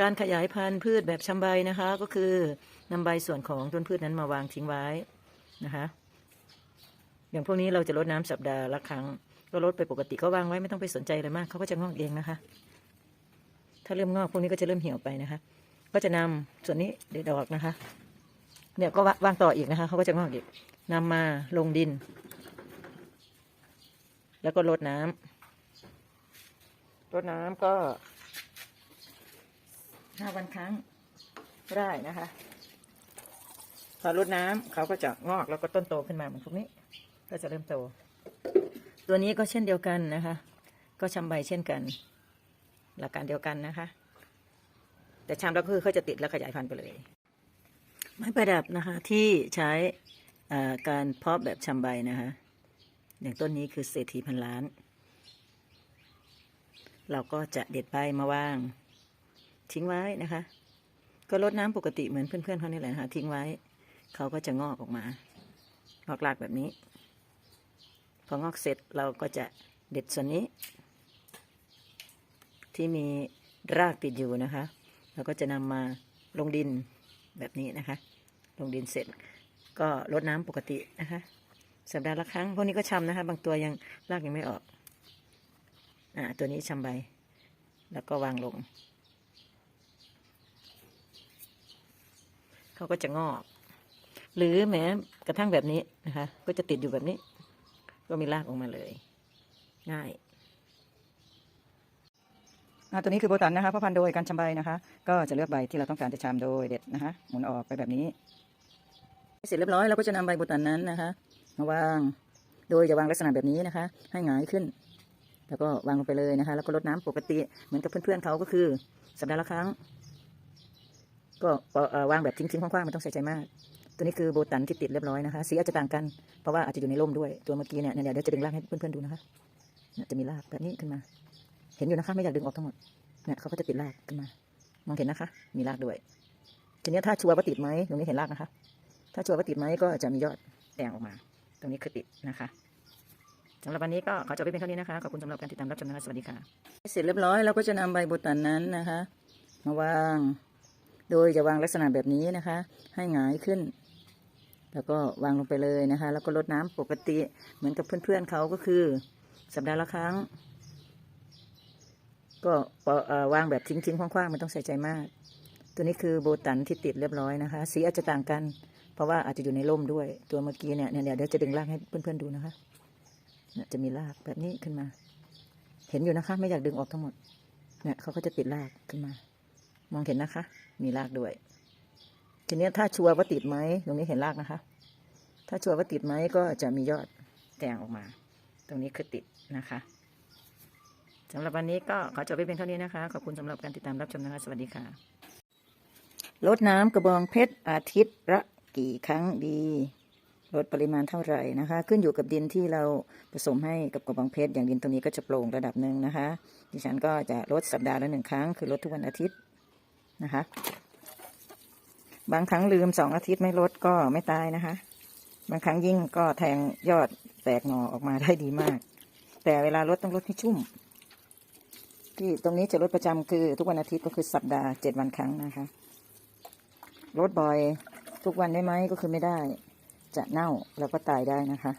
การขยายพันธุ์พืชแบบชำใบนะคะ ก็คือนำใบส่วนของต้นพืชนั้นมาวางทิ้งไว้นะคะ อย่างพวกนี้เราจะรดน้ำสัปดาห์ละครั้ง ก็รดไปปกติก็วางไว้ไม่ต้องไปสนใจอะไรมากเขาก็จะงอกเองนะคะ ถ้าเริ่มงอกพวกนี้ก็จะเริ่มเหี่ยวไปนะคะ ก็จะนำส่วนนี้เด็ดออกนะคะ เนี่ยก็วางต่ออีกนะคะเขาก็จะงอกอีกนำมาลงดิน แล้วก็รดน้ำรดน้ำก็ ห้าวันครั้งได้นะคะพอรดน้ำเขาก็จะงอกแล้วก็ต้นโตขึ้นมาเหมือนพวกนี้ ก็จะเริ่มโต ตัวนี้ก็เช่นเดียวกันนะคะ ก็ชำใบเช่นกัน หลักการเดียวกันนะคะ แต่ชำแล้วก็คือเขาจะติดแล้วขยายพันธุ์ไปเลย ไม้ประดับนะคะที่ใช้การเพาะแบบชำใบนะคะ อย่างต้นนี้คือเศรษฐีพันล้าน เราก็จะเด็ดใบมาวาง ทิ้งไว้นะคะ ก็รดน้ำปกติเหมือนเพื่อนๆเขานี่แหละนะคะทิ้งไว้ เขาก็จะงอกออกมางอกรากแบบนี้ พองอกเสร็จเราก็จะเด็ดส่วนนี้ ที่มีรากติดอยู่นะคะ เราก็จะนำมาลงดินแบบนี้นะคะ ลงดินเสร็จก็รดน้ำปกตินะคะ สัปดาห์ละครั้งพวกนี้ก็ชำนะคะ บางตัวยังรากยังไม่ออกอ่าตัวนี้ชำใบ แล้วก็วางลง เขาก็จะงอก หรือแม้กระทั่งแบบนี้นะคะ ก็จะติดอยู่แบบนี้ ก็มีรากออกมาเลย ง่ายตัวนี้คือโบตันนะคะพ่อพันธุ์โดยการชำใบนะคะ ก็จะเลือกใบที่เราต้องการจะชำโดยเด็ดนะคะ หมุนออกไปแบบนี้ เสร็จเรียบร้อยเราก็จะนำใบโบตันนั้นนะคะ มาวาง โดยจะวางลักษณะแบบนี้นะคะ ให้หงายขึ้น แล้วก็วางลงไปเลยนะคะ แล้วก็รดน้ำปกติเหมือนกับเพื่อนๆเขาก็คือ สัปดาห์ละครั้ง ก็วางแบบทิ้งๆคว้างๆไม่ต้องใส่ใจมาก ตัวนี้คือโบตันที่ติดเรียบร้อยนะคะ สีอาจจะต่างกัน เพราะว่าอาจจะอยู่ในร่มด้วย ตัวเมื่อกี้เนี่ยเนี่ยเดี๋ยวจะดึงรากให้เพื่อนๆดูนะคะเนี่ยจะมีรากแบบนี้ขึ้นมา เห็นอยู่นะคะ ไม่อยากดึงออกทั้งหมด เนี่ยเขาก็จะติดรากขึ้นมา มองเห็นนะคะ มีรากด้วย ทีนี้ถ้าชัวร์ว่าติดไหมตรงนี้เห็นรากนะคะ ถ้าชัวร์ว่าติดไหมก็จะมียอดแตงออกมา ตรงนี้คือติดนะคะสำหรับวันนี้ก็ขอจบไปเพียงเท่านี้นะคะ ขอบคุณสำหรับการติดตามรับชมนะคะ สวัสดีค่ะ เสร็จเรียบร้อยเราก็จะนำใบโบตันนั้นนะคะ มาวาง โดยจะวางลักษณะแบบนี้นะคะ ให้หงายขึ้น แล้วก็วางลงไปเลยนะคะ แล้วก็รดน้ำปกติเหมือนกับเพื่อนๆเขาก็คือ สัปดาห์ละครั้ง ก็วางแบบทิ้งๆคว้างๆไม่ต้องใส่ใจมาก ตัวนี้คือโบตันที่ติดเรียบร้อยนะคะ สีอาจจะต่างกัน เพราะว่าอาจจะอยู่ในร่มด้วย ตัวเมื่อกี้เนี่ยเนี่ยเดี๋ยวเดี๋ยวจะดึงรากให้เพื่อนๆดูนะคะเนี่ยจะมีรากแบบนี้ขึ้นมา เห็นอยู่นะคะ ไม่อยากดึงออกทั้งหมดเนี่ยเขาก็จะติดรากขึ้นมา มองเห็นนะคะ มีรากด้วย ทีนี้ถ้าชัวร์ว่าติดไหมตรงนี้เห็นรากนะคะ ถ้าชัวร์ว่าติดไหมก็จะมียอดแตงออกมา ตรงนี้คือติดนะคะสำหรับวันนี้ก็ขอจบไปเพียงเท่านี้นะคะ ขอบคุณสำหรับการติดตามรับชมนะคะ สวัสดีค่ะลดน้ำกระบองเพชรอาทิตย์ละกี่ครั้งดีลดปริมาณเท่าไหร่นะคะ ขึ้นอยู่กับดินที่เราผสมให้กับกระบองเพชรอย่างดินตรงนี้ก็จะโปร่งระดับหนึ่งนะคะ ดิฉันก็จะลดสัปดาห์ละหนึ่งครั้ง คือลดทุกวันอาทิตย์ นะคะ บางครั้งลืมสองอาทิตย์ไม่ลดก็ไม่ตายนะคะ บางครั้งยิ่งก็แทงยอดแตกหน่อออกมาได้ดีมาก แต่เวลาลดต้องลดให้ชุ่ม ที่ตรงนี้จะลดประจำคือทุกวันอาทิตย์ก็คือสัปดาห์เจ็ดวันครั้งนะคะลดบ่อยทุกวันได้ไหมก็คือไม่ได้ จะเน่าแล้วก็ตายได้นะคะ